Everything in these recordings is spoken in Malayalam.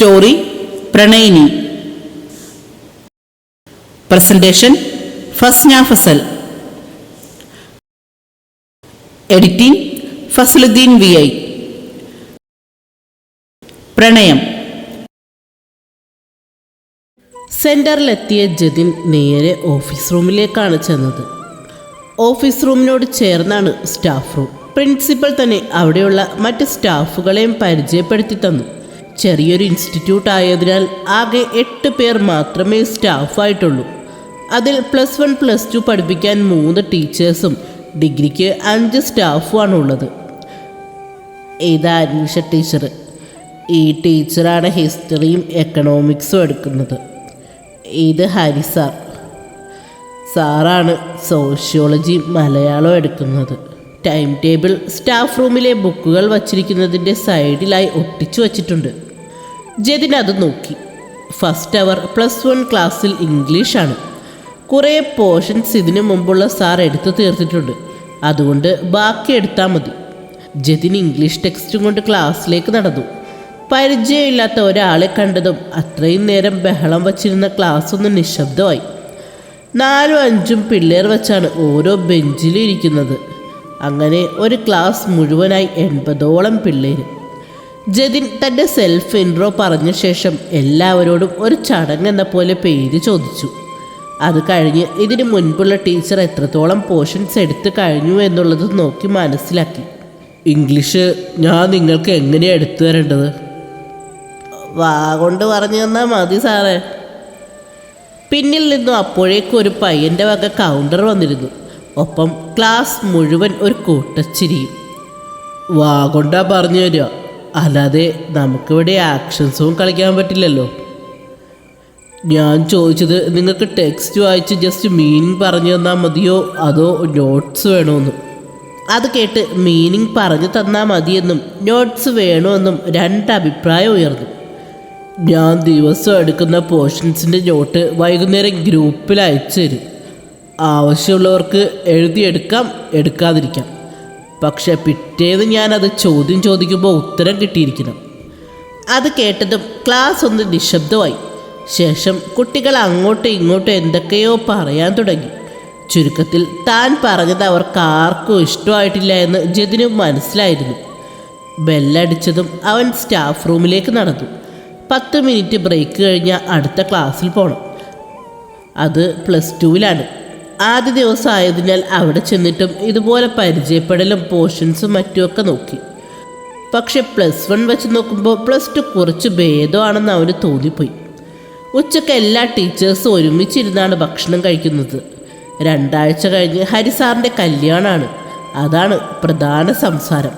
Story പ്രണയിനി. Presentation Fasna Fasal. Editing Fasaluddin V I. പ്രണയം. സെന്ററിലെത്തിയ ജതിൻ നേരെ ഓഫീസ് റൂമിലേക്കാണ് ചെന്നത്. ഓഫീസ് റൂമിനോട് ചേർന്നാണ് സ്റ്റാഫ് റൂം. പ്രിൻസിപ്പൽ തന്നെ അവിടെയുള്ള മറ്റ് സ്റ്റാഫുകളെയും പരിചയപ്പെടുത്തി തന്നു. ചെറിയൊരു ഇൻസ്റ്റിറ്റ്യൂട്ട് ആയതിനാൽ ആകെ എട്ട് പേർ മാത്രമേ സ്റ്റാഫായിട്ടുള്ളൂ അതിൽ പ്ലസ് വൺ പ്ലസ് ടു പഠിപ്പിക്കാൻ മൂന്ന് ടീച്ചേഴ്സും ഡിഗ്രിക്ക് അഞ്ച് സ്റ്റാഫുമാണ് ഉള്ളത് ഇതാ അനീഷ ടീച്ചർ ഈ ടീച്ചറാണ് ഹിസ്റ്ററിയും എക്കണോമിക്സും എടുക്കുന്നത്. ഇത് ഹരി സാർ. സാറാണ് സോഷ്യോളജി മലയാളം എടുക്കുന്നത്. ടൈം ടേബിൾ സ്റ്റാഫ് റൂമിലെ ബുക്കുകൾ വച്ചിരിക്കുന്നതിന്റെ സൈഡിലായി ഒട്ടിച്ചു വച്ചിട്ടുണ്ട്. ജതിൻ അത് നോക്കി. ഫസ്റ്റ് അവർ പ്ലസ് വൺ ക്ലാസ്സിൽ ഇംഗ്ലീഷാണ്. കുറേ പോർഷൻസ് ഇതിനു മുമ്പുള്ള സാർ എടുത്തു തീർത്തിട്ടുണ്ട്. അതുകൊണ്ട് ബാക്കി എടുത്താൽ മതി. ജതിൻ ഇംഗ്ലീഷ് ടെക്സ്റ്റും കൊണ്ട് ക്ലാസ്സിലേക്ക് നടന്നു. പരിചയമില്ലാത്ത ഒരാളെ കണ്ടതും അത്രയും നേരം ബഹളം വച്ചിരുന്ന ക്ലാസ് ഒന്ന് നിശബ്ദമായി. നാലും അഞ്ചും പിള്ളേർ വച്ചാണ് ഓരോ ബെഞ്ചിലും ഇരിക്കുന്നത്. അങ്ങനെ ഒരു ക്ലാസ് മുഴുവനായി എൺപതോളം പിള്ളേർ ജതിൻ തന്റെ സെൽഫ് ഇൻട്രോ പറഞ്ഞ ശേഷം എല്ലാവരോടും ഒരു ചടങ്ങ് എന്ന പോലെ പേര് ചോദിച്ചു. അത് കഴിഞ്ഞ് ഇതിനു മുൻപുള്ള ടീച്ചർ എത്രത്തോളം പോർഷൻസ് എടുത്തു കഴിഞ്ഞു എന്നുള്ളത് നോക്കി മനസ്സിലാക്കി. ഇംഗ്ലീഷ് ഞാൻ നിങ്ങൾക്ക് എങ്ങനെയാണ് എടുത്തു തരേണ്ടത്? വാ കൊണ്ട് പറഞ്ഞു തന്നാൽ മതി സാറേ. പിന്നിൽ നിന്നും അപ്പോഴേക്കും ഒരു പയ്യന്റെ വക കൗണ്ടർ വന്നിരുന്നു. ഒപ്പം ക്ലാസ് മുഴുവൻ ഒരു കൂട്ടച്ചിരിയും വാ കൊണ്ടാ പറഞ്ഞു തരിക അല്ലാതെ നമുക്കിവിടെ ആക്ഷൻസും കളിക്കാൻ പറ്റില്ലല്ലോ. ഞാൻ ചോദിച്ചത് നിങ്ങൾക്ക് ടെക്സ്റ്റ് വായിച്ച് ജസ്റ്റ് മീനിങ് പറഞ്ഞു തന്നാൽ മതിയോ? അതോ നോട്ട്സ് വേണമെന്നും അത് കേട്ട് മീനിങ് പറഞ്ഞു തന്നാൽ മതിയെന്നും നോട്ട്സ് വേണമെന്നും രണ്ട് അഭിപ്രായം ഉയർന്നു. ഞാൻ ദിവസം എടുക്കുന്ന പോർഷൻസിന്റെ നോട്ട് വൈകുന്നേരം ഗ്രൂപ്പിൽ അയച്ചു തരും. ആവശ്യമുള്ളവർക്ക് എഴുതിയെടുക്കാം എടുക്കാതിരിക്കാം. പക്ഷെ പിറ്റേന്ന് ഞാനത് ചോദ്യം ചോദിക്കുമ്പോൾ ഉത്തരം കിട്ടിയിരിക്കണം അത് കേട്ടതും ക്ലാസ് ഒന്ന് നിശബ്ദമായി. ശേഷം കുട്ടികൾ അങ്ങോട്ടും ഇങ്ങോട്ടും എന്തൊക്കെയോ പറയാൻ തുടങ്ങി. ചുരുക്കത്തിൽ താൻ പറഞ്ഞത് അവർക്ക് ആർക്കും ഇഷ്ടമായിട്ടില്ല എന്ന് ജതിന് മനസ്സിലായിരുന്നു. ബെല്ലടിച്ചതും അവൻ സ്റ്റാഫ് റൂമിലേക്ക് നടന്നു. പത്ത് മിനിറ്റ് ബ്രേക്ക് കഴിഞ്ഞാൽ അടുത്ത ക്ലാസ്സിൽ പോകണം അത് പ്ലസ് ടുവിലാണ്. ആദ്യ ദിവസം ആയതിനാൽ അവിടെ ചെന്നിട്ടും ഇതുപോലെ പരിചയപ്പെടലും പോർഷൻസും മറ്റുമൊക്കെ നോക്കി. പക്ഷെ പ്ലസ് വൺ വെച്ച് നോക്കുമ്പോൾ പ്ലസ് ടു കുറച്ച് ഭേദമാണെന്ന് അവന് തോന്നിപ്പോയി. ഉച്ചയ്ക്ക് എല്ലാ ടീച്ചേഴ്സും ഒരുമിച്ചിരുന്നാണ് ഭക്ഷണം കഴിക്കുന്നത്. രണ്ടാഴ്ച കഴിഞ്ഞ് ഹരിസാറിന്റെ കല്യാണമാണ് അതാണ് പ്രധാന സംസാരം.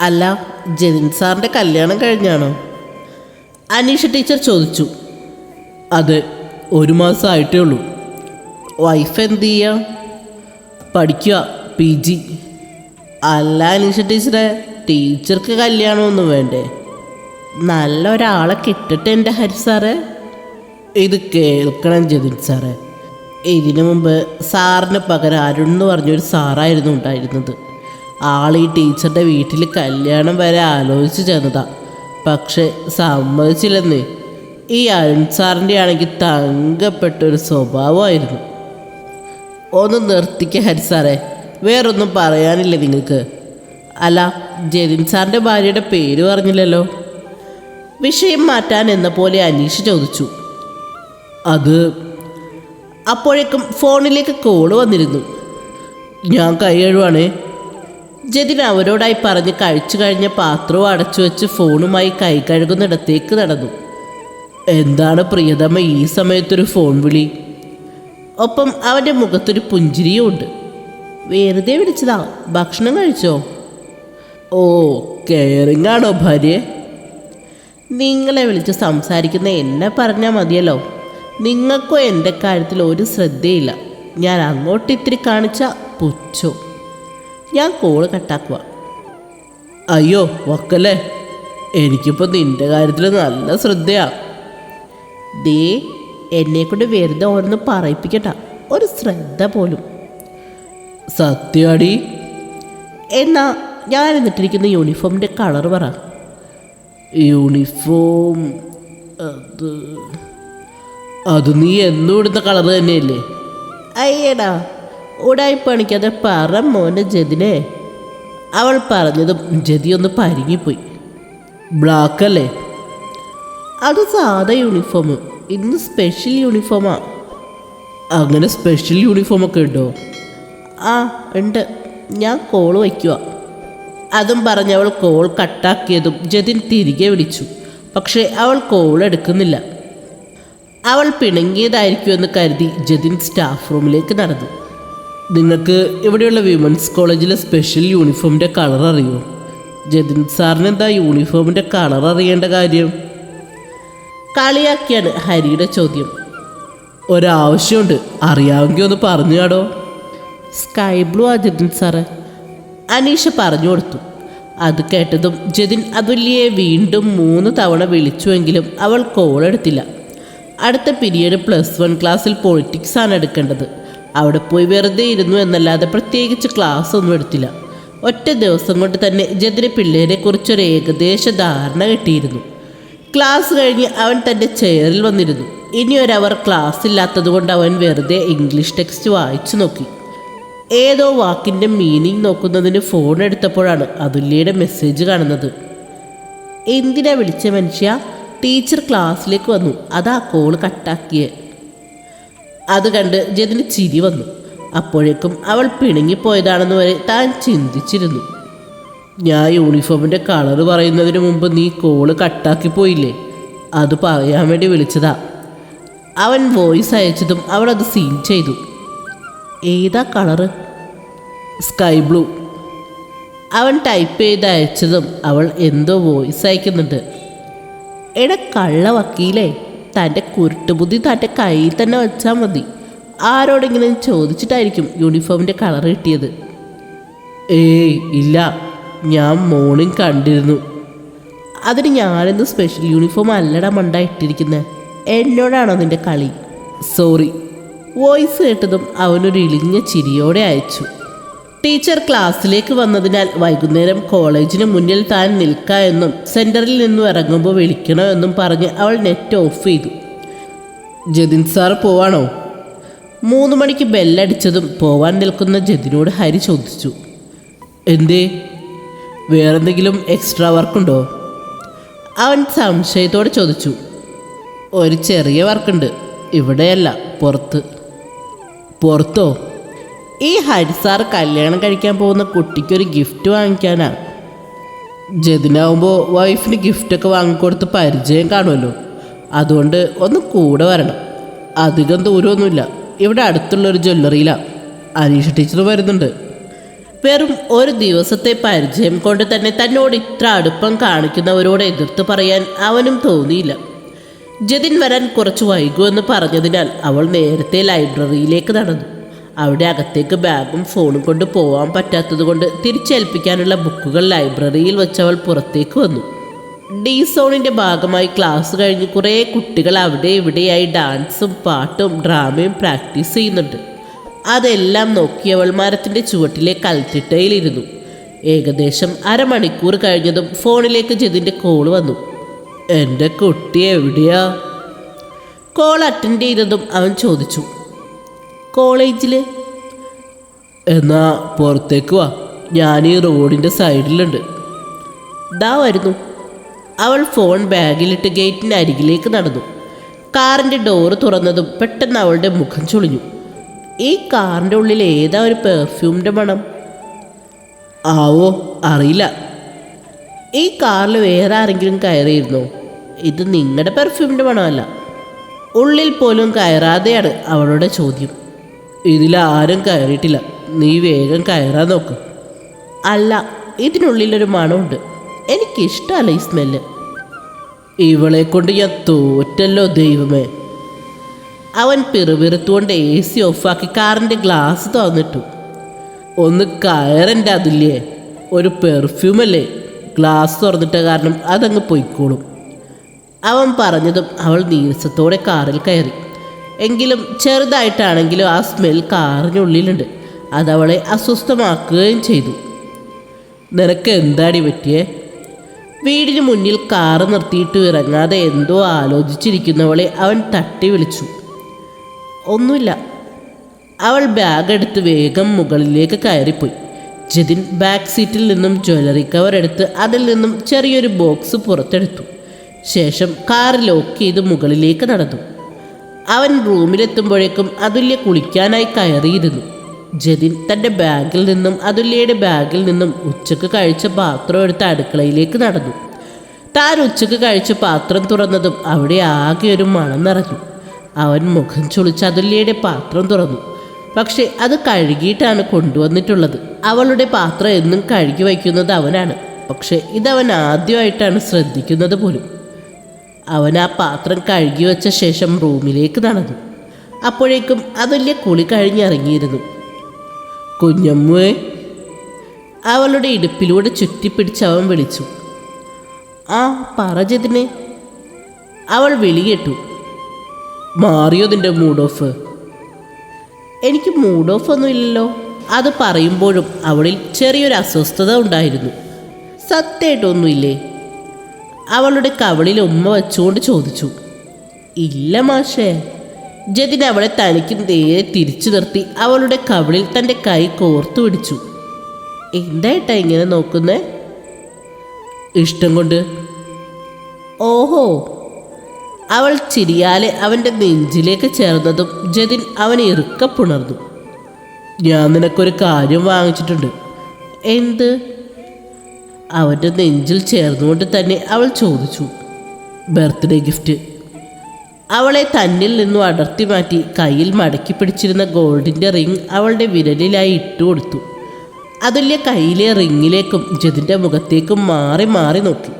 അല്ല ജതിൻ സാറിന്റെ കല്യാണം കഴിഞ്ഞാണോ? അനീഷ ടീച്ചർ ചോദിച്ചു. അതെ ഒരു മാസമായിട്ടേ ഉള്ളൂ. വൈഫ് എന്ത് ചെയ്യുക പഠിക്കുക പി ജി. അല്ല അനീഷ ടീച്ചറെ ടീച്ചർക്ക് കല്യാണമൊന്നും വേണ്ടേ? നല്ല ഒരാളെ കിട്ടട്ടെ എന്റെ ഹരി സാറേ. ഇത് കേൾക്കണം ജതിൻ സാറേ. ഇതിനു മുമ്പ് സാറിന് പകരം അരുൺ എന്ന് പറഞ്ഞൊരു സാറായിരുന്നു ഉണ്ടായിരുന്നത്. ആൾ ഈ ടീച്ചറുടെ വീട്ടിൽ കല്യാണം വരെ ആലോചിച്ച് ചെന്നതാ. പക്ഷെ സമ്മതിച്ചില്ലെന്നേ. ഈ അരുൺ സാറിന്റെ ആണെങ്കിൽ തങ്കപ്പെട്ട ഒരു സ്വഭാവമായിരുന്നു. ഒന്ന് നിർത്തിക്ക ഹരി സാറേ. വേറൊന്നും പറയാനില്ല നിങ്ങൾക്ക്. അല്ല ജതിൻ സാറിന്റെ ഭാര്യയുടെ പേര് പറഞ്ഞില്ലല്ലോ വിഷയം മാറ്റാൻ എന്ന പോലെ അനീഷ് ചോദിച്ചു. അത് അപ്പോഴേക്കും ഫോണിലേക്ക് കോൾ വന്നിരുന്നു. ഞാൻ കൈ കഴുവാണേ. ജതിൻ അവരോടായി പറഞ്ഞ് കഴിച്ചു കഴിഞ്ഞ പാത്രവും അടച്ചു വെച്ച് ഫോണുമായി കൈ കഴുകുന്നിടത്തേക്ക് നടന്നു. എന്താണ് പ്രിയതമ്മ ഈ സമയത്തൊരു ഫോൺ വിളി? ഒപ്പം അവന്റെ മുഖത്തൊരു പുഞ്ചിരിയും ഉണ്ട് വെറുതെ വിളിച്ചതാ ഭക്ഷണം കഴിച്ചോ? ഓ കെയറിങ് ആണോ നിങ്ങളെ വിളിച്ച് സംസാരിക്കുന്ന എന്നെ പറഞ്ഞാൽ മതിയല്ലോ. നിങ്ങൾക്കോ എന്റെ കാര്യത്തിൽ ഒരു ശ്രദ്ധയില്ല. ഞാൻ അങ്ങോട്ട് ഇത്തിരി കാണിച്ച പുച്ഛോ. ഞാൻ കോൾ കട്ടാക്കുക അയ്യോ വക്കല്ലേ എനിക്കിപ്പോൾ നിന്റെ കാര്യത്തിൽ നല്ല ശ്രദ്ധയാ. ദേ എന്നെ കൊണ്ട് വെറുതെ ഓരോന്ന് പറയിപ്പിക്കട്ട ഒരു ശ്രദ്ധ പോലും. സത്യാടി. എന്നാ ഞാൻ എന്നിട്ടിരിക്കുന്ന യൂണിഫോമിന്റെ കളർ പറ. യൂണിഫോം അത് അത് നീ എന്നും ഇടുന്ന കളർ തന്നെയല്ലേ? അയ്യടാ ഉടായി പണിക്കാതെ പറ മോനെ ജതിനെ. അവൾ പറഞ്ഞതും ജതി ഒന്ന് പരിങ്ങിപ്പോയി. ബ്ലാക്ക് അല്ലേ അത് സാധാ യൂണിഫോം. ഇന്ന് സ്പെഷ്യൽ യൂണിഫോമാ അങ്ങനെ സ്പെഷ്യൽ യൂണിഫോമൊക്കെ ഉണ്ടോ? ആ ഉണ്ട്. ഞാൻ കോൾ വയ്ക്കുക അതും പറഞ്ഞവൾ കോൾ കട്ടാക്കിയതും ജതിൻ തിരികെ വിളിച്ചു. പക്ഷേ അവൾ കോൾ എടുക്കുന്നില്ല. അവൾ പിണങ്ങിയതായിരിക്കുമെന്ന് കരുതി ജതിൻ സ്റ്റാഫ് റൂമിലേക്ക് നടന്നു. നിങ്ങൾക്ക് ഇവിടെയുള്ള വിമൻസ് കോളേജിലെ സ്പെഷ്യൽ യൂണിഫോമിന്റെ കളർ അറിയുമോ ജതിൻ സാറിന് എന്താ യൂണിഫോമിന്റെ കളർ അറിയേണ്ട കാര്യം? കളിയാക്കിയാണ് ഹരിയുടെ ചോദ്യം. ഒരാവശ്യമുണ്ട്. അറിയാമെങ്കിൽ ഒന്ന് പറഞ്ഞു കാടോ. സ്കൈ ബ്ലൂ ആ ജതിൻ സാറ്. അനീഷ പറഞ്ഞു കൊടുത്തു. അത് കേട്ടതും ജതിൻ അതുല്യയെ വീണ്ടും മൂന്ന് തവണ വിളിച്ചുവെങ്കിലും അവൾ കോൾ എടുത്തില്ല. അടുത്ത പിരീഡ് പ്ലസ് വൺ ക്ലാസ്സിൽ പൊളിറ്റിക്സ് ആണ് എടുക്കേണ്ടത്. അവിടെ പോയി വെറുതെ ഇരുന്നു എന്നല്ലാതെ പ്രത്യേകിച്ച് ക്ലാസ് ഒന്നും എടുത്തില്ല. ഒറ്റ ദിവസം കൊണ്ട് തന്നെ ജതിന് പിള്ളേരെ കുറിച്ചൊരു ഏകദേശ ധാരണ കിട്ടിയിരുന്നു. ക്ലാസ് കഴിഞ്ഞ് അവൻ തന്റെ ചെയറിൽ വന്നിരുന്നു. ഇനി ഒരവർ ക്ലാസ് ഇല്ലാത്തതുകൊണ്ട് അവൻ വെറുതെ ഇംഗ്ലീഷ് ടെക്സ്റ്റ് വായിച്ചു നോക്കി. ഏതോ വാക്കിന്റെ മീനിങ് നോക്കുന്നതിന് ഫോൺ എടുത്തപ്പോഴാണ് അതുല്യയുടെ മെസ്സേജ് കാണുന്നത്. എന്തിനാ വിളിച്ച മനുഷ്യ? ടീച്ചർ ക്ലാസ്സിലേക്ക് വന്നു. അതാ കോൾ കട്ടാക്കിയേ. അത് കണ്ട് ജതിന് ചിരി വന്നു. അപ്പോഴേക്കും അവൾ പിണങ്ങിപ്പോയതാണെന്ന് വരെ താൻ ചിന്തിച്ചിരുന്നു. ഞാൻ യൂണിഫോമിന്റെ കളർ പറയുന്നതിന് മുമ്പ് നീ കോൾ കട്ടാക്കി പോയില്ലേ? അത് പറയാൻ വേണ്ടി വിളിച്ചതാ. അവൻ വോയിസ് അയച്ചതും അവൾ അത് സീൻ ചെയ്തു. ഏതാ കളറ് സ്കൈ ബ്ലൂ അവൻ ടൈപ്പ് ചെയ്ത് അയച്ചതും അവൾ എന്തോ വോയിസ് അയക്കുന്നുണ്ട്. എട കള്ള വക്കീലേ തന്റെ കുരുട്ടുബുദ്ധി തന്റെ കയ്യിൽ തന്നെ വെച്ചാൽ മതി. ആരോടെങ്കിലും ചോദിച്ചിട്ടായിരിക്കും യൂണിഫോമിന്റെ കളർ കിട്ടിയത്. ഏയ് ഇല്ല. ഞാൻ മോർണിംഗ് കണ്ടിരുന്നു. അതിന് ഞാനെന്ത് സ്പെഷ്യൽ യൂണിഫോം അല്ലട മണ്ട ഇട്ടിരിക്കുന്നത് എന്നോടാണോ നിന്റെ കളി? സോറി വോയിസ് കേട്ടതും അവനൊരു ഇളിഞ്ഞ ചിരിയോടെ അയച്ചു. ടീച്ചർ ക്ലാസ്സിലേക്ക് വന്നതിനാൽ വൈകുന്നേരം കോളേജിന് മുന്നിൽ താൻ നിൽക്ക എന്നും സെന്ററിൽ നിന്നും ഇറങ്ങുമ്പോൾ വിളിക്കണമെന്നും പറഞ്ഞ് അവൾ നെറ്റ് ഓഫ് ചെയ്തു. ജതിൻ സാർ പോവാണോ? മൂന്ന് മണിക്ക് ബെല്ലടിച്ചതും പോവാൻ നിൽക്കുന്ന ജതിനോട് ഹരി ചോദിച്ചു. എന്തേ? വേറെന്തെങ്കിലും എക്സ്ട്രാ വർക്കുണ്ടോ? അവൻ സംശയത്തോടെ ചോദിച്ചു. ഒരു ചെറിയ വർക്കുണ്ട്. ഇവിടെയല്ല പുറത്ത്. പുറത്തോ? ഈ ഹരിസാർ കല്യാണം കഴിക്കാൻ പോകുന്ന കുട്ടിക്കൊരു ഗിഫ്റ്റ് വാങ്ങിക്കാനാ. ജതിനാവുമ്പോൾ വൈഫിന് ഗിഫ്റ്റൊക്കെ വാങ്ങിക്കൊടുത്ത് പരിചയം കാണുമല്ലോ. അതുകൊണ്ട് ഒന്ന് കൂടെ വരണം. അധികം ദൂരമൊന്നുമില്ല. ഇവിടെ അടുത്തുള്ളൊരു ജ്വല്ലറിയിലാണ് അനീഷ ടീച്ചർ വരുന്നുണ്ട്. വെറും ഒരു ദിവസത്തെ പരിചയം കൊണ്ട് തന്നെ തന്നോട് ഇത്ര അടുപ്പം കാണിക്കുന്നവരോട് എതിർത്ത് പറയാൻ അവനും തോന്നിയില്ല. ജതിൻ വരാൻ കുറച്ച് വൈകുമെന്ന് പറഞ്ഞതിനാൽ അവൾ നേരത്തെ ലൈബ്രറിയിലേക്ക് നടന്നു. അവിടെ അകത്തേക്ക് ബാഗും ഫോണും കൊണ്ട് പോകാൻ പറ്റാത്തതുകൊണ്ട് തിരിച്ചേൽപ്പിക്കാനുള്ള ബുക്കുകൾ ലൈബ്രറിയിൽ വെച്ച് അവൾ പുറത്തേക്ക് വന്നു. ഡി സോണിന്റെ ഭാഗമായി ക്ലാസ് കഴിഞ്ഞ് കുറേ കുട്ടികൾ അവിടെ ഇവിടെയായി ഡാൻസും പാട്ടും ഡ്രാമയും പ്രാക്ടീസ് ചെയ്യുന്നുണ്ട്. അതെല്ലാം നോക്കി അവൾ മരത്തിന്റെ ചുവട്ടിലെ കൽത്തിട്ടയിലിരുന്നു. ഏകദേശം അരമണിക്കൂർ കഴിഞ്ഞതും ഫോണിലേക്ക് ജതിന്റെ കോൾ വന്നു. എന്റെ കുട്ടി എവിടെയാ? കോൾ അറ്റൻഡ് ചെയ്തതും അവൻ ചോദിച്ചു. കോളേജിൽ എന്നാ പുറത്തേക്ക് വാ. ഞാൻ ഈ റോഡിന്റെ സൈഡിലുണ്ട്. ദാ വരുന്നു. അവൾ ഫോൺ ബാഗിലിട്ട് ഗേറ്റിന് അരികിലേക്ക് നടന്നു. കാറിന്റെ ഡോറ് തുറന്നതും പെട്ടെന്ന് അവളുടെ മുഖം ചുളിഞ്ഞു. ഈ കാറിന്റെ ഉള്ളിൽ ഏതാ ഒരു പെർഫ്യൂമിന്റെ മണം? ആവോ അറിയില്ല. ഈ കാറിൽ വേറെ ആരെങ്കിലും കയറിയിരുന്നോ? ഇത് നിങ്ങളുടെ പെർഫ്യൂമിന്റെ മണമല്ല. ഉള്ളിൽ പോലും കയറാതെയാണ് അവളുടെ ചോദ്യം. ഇതിലാരും കയറിയിട്ടില്ല. നീ വേഗം കയറാൻ നോക്ക്. അല്ല ഇതിനുള്ളിലൊരു മണമുണ്ട്. എനിക്കിഷ്ടമല്ല ഈ സ്മെല്ല് ഇവളെ കൊണ്ട് ഞാൻ തോറ്റല്ലോ ദൈവമേ. അവൻ പിറുപിറുത്തുകൊണ്ട് എ സി ഓഫാക്കി കാറിന്റെ ഗ്ലാസ് തുറന്നിട്ടു. ഒന്ന് കയറന്റെ അതില്ലേ ഒരു പെർഫ്യൂമല്ലേ ഗ്ലാസ് തുറന്നിട്ട കാരണം അതങ്ങ് പൊയ്ക്കോളും. അവൻ പറഞ്ഞതും അവൾ നീരസത്തോടെ കാറിൽ കയറി. എങ്കിലും ചെറുതായിട്ടാണെങ്കിലും ആ സ്മെൽ കാറിനുള്ളിലുണ്ട് അതവളെ അസ്വസ്ഥമാക്കുകയും ചെയ്തു. നിനക്ക് എന്താടി പറ്റിയേ? വീടിന് മുന്നിൽ കാറ് നിർത്തിയിട്ട് ഇറങ്ങാതെ എന്തോ ആലോചിച്ചിരിക്കുന്നവളെ അവൻ തട്ടി വിളിച്ചു. ഒന്നുമില്ല. അവൾ ബാഗ് എടുത്ത് വേഗം മുകളിലേക്ക് കയറിപ്പോയി. ജതിൻ ബാക്ക് സീറ്റിൽ നിന്നും ജ്വല്ലറി കവർ എടുത്ത് അതിൽ നിന്നും ചെറിയൊരു ബോക്സ് പുറത്തെടുത്തു. ശേഷം കാർ ലോക്ക് ചെയ്ത് മുകളിലേക്ക് നടന്നു. അവൻ റൂമിലെത്തുമ്പോഴേക്കും അതുല്യ കുളിക്കാനായി കയറിയിരുന്നു. ജതിൻ തന്റെ ബാഗിൽ നിന്നും അതുല്യയുടെ ബാഗിൽ നിന്നും ഉച്ചയ്ക്ക് കഴിച്ച പാത്രം എടുത്ത് അടുക്കളയിലേക്ക് നടന്നു. താൻ ഉച്ചയ്ക്ക് കഴിച്ച പാത്രം തുറന്നതും അവിടെ ആകെ ഒരു മണം നിറഞ്ഞു. അവൻ മുഖം ചുളിച്ച് അതുല്യയുടെ പാത്രം തുറന്നു. പക്ഷേ അത് കഴുകിയിട്ടാണ് കൊണ്ടുവന്നിട്ടുള്ളത്. അവളുടെ പാത്രം എന്നും കഴുകി വയ്ക്കുന്നത് അവനാണ്. പക്ഷേ ഇതവൻ ആദ്യമായിട്ടാണ് ശ്രദ്ധിക്കുന്നത് പോലും. അവൻ ആ പാത്രം കഴുകി വെച്ച ശേഷം റൂമിലേക്ക് നടന്നു. അപ്പോഴേക്കും അതുല്യ കുളി കഴിഞ്ഞിറങ്ങിയിരുന്നു കുഞ്ഞമ്മുവേ അവളുടെ ഇടുപ്പിലൂടെ ചുറ്റിപ്പിടിച്ച് അവൻ വിളിച്ചു. ആ പറഞ്ഞതിനെ അവൾ വിളി കേട്ടു മാറിയോ നിന്റെ മൂഡ് ഓഫ് എനിക്ക് മൂഡ് ഓഫ് ഒന്നും ഇല്ലല്ലോ. അത് പറയുമ്പോഴും അവളിൽ ചെറിയൊരു അസ്വസ്ഥത ഉണ്ടായിരുന്നു. സത്യമായിട്ടൊന്നുമില്ലേ? അവളുടെ കവളിൽ ഉമ്മ വെച്ചുകൊണ്ട് ചോദിച്ചു. ഇല്ല മാഷേ. ജതിൻ അവളെ തനിക്ക് നേരെ തിരിച്ചു നിർത്തി അവളുടെ കവളിൽ തന്റെ കൈ കോർത്തു പിടിച്ചു. എന്തായിട്ടാ ഇങ്ങനെ നോക്കുന്നേ? ഇഷ്ടം കൊണ്ട്? ഓഹോ. അവൾ ചിരിയാലെ അവന്റെ നെഞ്ചിലേക്ക് ചേർന്നതും ജതിൻ അവനെ ഇറുക്കപ്പുണർന്നു ഞാൻ നിനക്കൊരു കാര്യം വാങ്ങിച്ചിട്ടുണ്ട്. എന്ത്? അവന്റെ നെഞ്ചിൽ ചേർന്നുകൊണ്ട് തന്നെ അവൾ ചോദിച്ചു. Birthday gift. അവളെ തന്നിൽ നിന്നും അടർത്തി മാറ്റി കയ്യിൽ മടക്കി പിടിച്ചിരുന്ന ഗോൾഡിന്റെ റിങ് അവളുടെ വിരലിലായി ഇട്ടു കൊടുത്തു. അതുല്യ കയ്യിലെ റിങ്ങിലേക്കും ജതിന്റെ മുഖത്തേക്കും മാറി മാറി നോക്കി.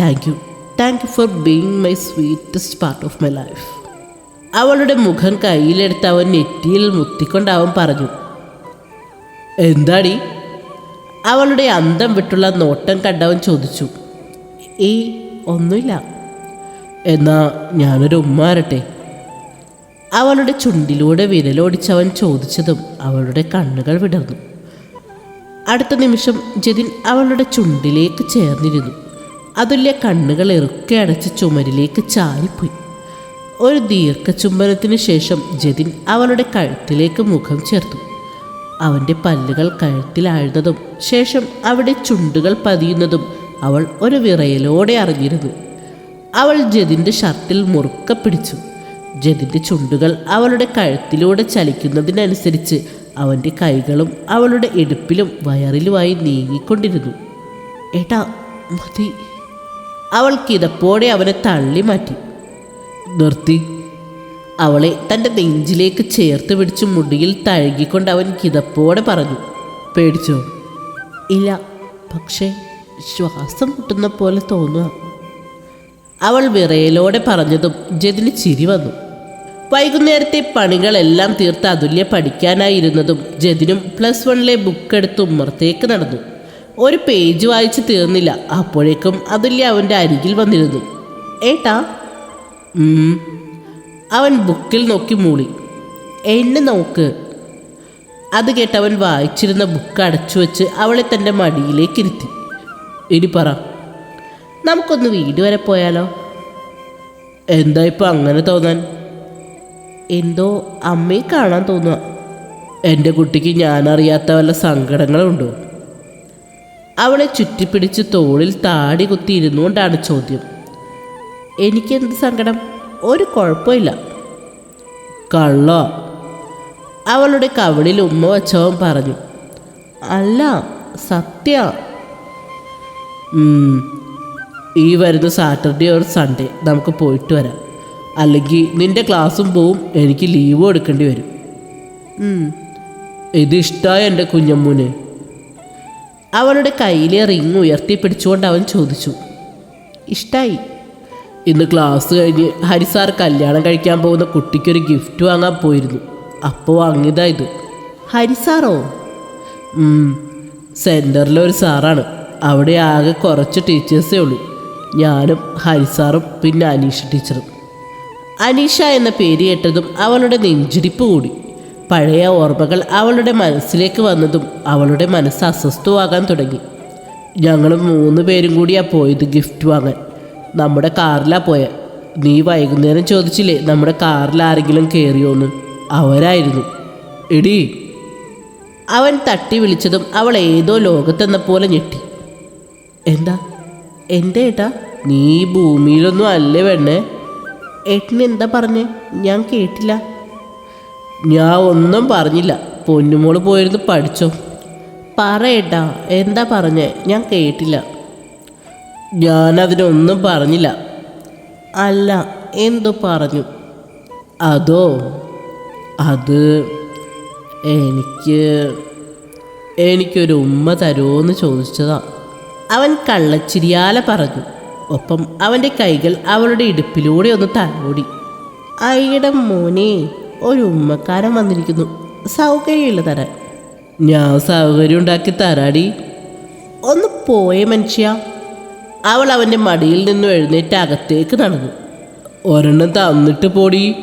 Thank thank you for being my sweetest part of my life അവളുടെ മുഖം കയ്യിലെടുത്ത് അവൻ നെറ്റിയിൽ മുത്തിക്കൊണ്ട് അവൻ പറഞ്ഞു എന്താടി? അവളുടെ അന്തം വിട്ടുള്ള നോട്ടം കണ്ടവൻ ചോദിച്ചു ഏയ് ഒന്നുമില്ല. എന്നാ ഞാനൊരു ഉമ്മാരട്ടെ അവളുടെ ചുണ്ടിലൂടെ വിരലോടിച്ചവൻ ചോദിച്ചതും അവളുടെ കണ്ണുകൾ വിടർന്നു. അടുത്ത നിമിഷം ജതിൻ അവളുടെ ചുണ്ടിലേക്ക് ചേർന്നിരുന്നു. അതുല്യ കണ്ണുകൾ ഇറുക്കെ അടച്ച് ചുമരിലേക്ക് ചാരിപ്പോയി. ഒരു ദീർഘചുംബനത്തിന് ശേഷം ജതിൻ അവളുടെ കഴുത്തിലേക്ക് മുഖം ചേർത്തു. അവന്റെ പല്ലുകൾ കഴുത്തിലാഴ്ന്നതും ശേഷം അവിടെ ചുണ്ടുകൾ പതിയുന്നതും അവൾ ഒരു വിറയലോടെ അറിഞ്ഞിരുന്നു. അവൾ ജതിന്റെ ഷർട്ടിൽ മുറുക്ക പിടിച്ചു. ജതിന്റെ ചുണ്ടുകൾ അവളുടെ കഴുത്തിലൂടെ ചലിക്കുന്നതിനനുസരിച്ച് അവന്റെ കൈകളും അവളുടെ ഇടുപ്പിലും വയറിലുമായി നീങ്ങിക്കൊണ്ടിരുന്നു. ഏട്ടാ മതി. അവൾ കിതപ്പോടെ അവനെ തള്ളി മാറ്റി. നിർത്തി. അവളെ തന്റെ നെഞ്ചിലേക്ക് ചേർത്ത് പിടിച്ച് മുടിയിൽ തഴുകിക്കൊണ്ട് അവൻ കിതപ്പോടെ പറഞ്ഞു പേടിച്ചോ? ഇല്ല പക്ഷേ ശ്വാസം മുട്ടുന്ന പോലെ തോന്നുക. അവൾ വിറയലോടെ പറഞ്ഞതും ജതിന് ചിരി വന്നു. വൈകുന്നേരത്തെ പണികളെല്ലാം തീർത്ത് അതുല്യ പഠിക്കാനായിരുന്നതും ജതിനും പ്ലസ് വണ്ണിലെ ബുക്ക് എടുത്ത് നടന്നു. ഒരു പേജ് വായിച്ചു തീർന്നില്ല. അപ്പോഴേക്കും അതുല്യ അവന്റെ അരികിൽ വന്നിരുന്നു. ഏട്ടാ. അവൻ ബുക്കിൽ നോക്കി മൂളി. എന്നെ നോക്ക്. അത് കേട്ടവൻ വായിച്ചിരുന്ന ബുക്ക് അടച്ചു വെച്ച് അവളെ തന്റെ മടിയിലേക്ക് ഇരുത്തി. ഇനി പറ. നമുക്കൊന്ന് വീട് വരെ പോയാലോ? എന്താ ഇപ്പം അങ്ങനെ തോന്നാൻ? എന്തോ അമ്മയെ കാണാൻ തോന്നുക എന്റെ കുട്ടിക്ക് ഞാനറിയാത്ത വല്ല സങ്കടങ്ങളുണ്ടോ? അവളെ ചുറ്റിപ്പിടിച്ച് തോളിൽ താടി കുത്തി ഇരുന്നുകൊണ്ടാണ് ചോദ്യം. എനിക്കെന്ത് സങ്കടം? ഒരു കുഴപ്പമില്ല. കള്ള. അവളുടെ കവളിൽ ഉമ്മ വച്ചവൻ പറഞ്ഞു അല്ല സത്യ. ഈ വരുന്ന സാറ്റർഡേ ഓർ സൺഡേ. നമുക്ക് പോയിട്ട് വരാം. അല്ലെങ്കിൽ നിന്റെ ക്ലാസ്സും പോവും. എനിക്ക് ലീവും എടുക്കേണ്ടി വരും. ഇതിഷ്ടമായ എന്റെ കുഞ്ഞമ്മൂന്. അവളുടെ കയ്യിലെ റിങ് ഉയർത്തി പിടിച്ചുകൊണ്ട് അവൻ ചോദിച്ചു ഇഷ്ടായി. ഇന്ന് ക്ലാസ് കഴിഞ്ഞ് ഹരിസാർ കല്യാണം കഴിക്കാൻ പോകുന്ന കുട്ടിക്കൊരു ഗിഫ്റ്റ് വാങ്ങാൻ പോയിരുന്നു. അപ്പോൾ വാങ്ങിയതാ ഇത്. ഹരിസാറോ സെന്ററിലെ ഒരു സാറാണ്. അവിടെ ആകെ കുറച്ച് ടീച്ചേഴ്സേ ഉള്ളൂ. ഞാനും ഹരിസാറും പിന്നെ അനീഷ ടീച്ചറും. അനീഷ എന്ന പേര് കേട്ടതും അവളുടെ നെഞ്ചിരിപ്പ് കൂടി. പഴയ ഓർമ്മകൾ അവളുടെ മനസ്സിലേക്ക് വന്നതും അവളുടെ മനസ്സ് അസ്വസ്ഥമാകാൻ തുടങ്ങി. ഞങ്ങൾ മൂന്ന് പേരും കൂടിയാണ് പോയത് ഗിഫ്റ്റ് വാങ്ങാൻ. നമ്മുടെ കാറിലാണ് പോയ. നീ വൈകുന്നേരം ചോദിച്ചില്ലേ നമ്മുടെ കാറിൽ ആരെങ്കിലും കയറിയോന്ന് അവരായിരുന്നു. എടി. അവൻ തട്ടി വിളിച്ചതും അവൾ ഏതോ ലോകത്തെന്ന പോലെ ഞെട്ടി. എന്താ? എന്റെ ഏട്ടാ? നീ ഭൂമിയിലൊന്നും അല്ലേ വേണ്ടേ ഏട്ടനെന്താ പറഞ്ഞേ? ഞാൻ കേട്ടില്ല. ഞാൻ ഒന്നും പറഞ്ഞില്ല. പൊന്നുമോൾ പോയിരുന്നു പഠിച്ചോ? പറയട്ടാ എന്താ പറഞ്ഞേ? ഞാൻ കേട്ടില്ല. ഞാനതിനൊന്നും പറഞ്ഞില്ല. അല്ല എന്തോ പറഞ്ഞു? അതോ അത് എനിക്ക് എനിക്കൊരു ഉമ്മ തരുമോയെന്ന് ചോദിച്ചതാ. അവൻ കള്ളച്ചിരിയാലെ പറഞ്ഞു. ഒപ്പം അവന്റെ കൈകൾ അവളുടെ ഇടുപ്പിലൂടെ ഒന്ന് തലോടി. അയ്യടെ മോനെ ഒരു ഉമ്മക്കാരൻ വന്നിരിക്കുന്നു. സൗകര്യമില്ല തരാൻ. ഞാൻ സൗകര്യം ഉണ്ടാക്കി തരാടി. ഒന്ന് പോയ മനുഷ്യ. അവൾ അവന്റെ മടിയിൽ നിന്നും എഴുന്നേറ്റ് അകത്തേക്ക് നടന്നു. ഒരെണ്ണം തന്നിട്ട് പോടി.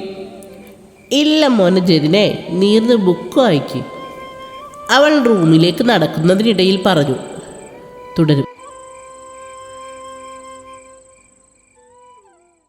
ഇല്ല മോനെ ജതിനെ നീർന്ന് ബുക്ക് വായിക്ക്. അവൾ റൂമിലേക്ക് നടക്കുന്നതിനിടയിൽ പറഞ്ഞു. തുടരും.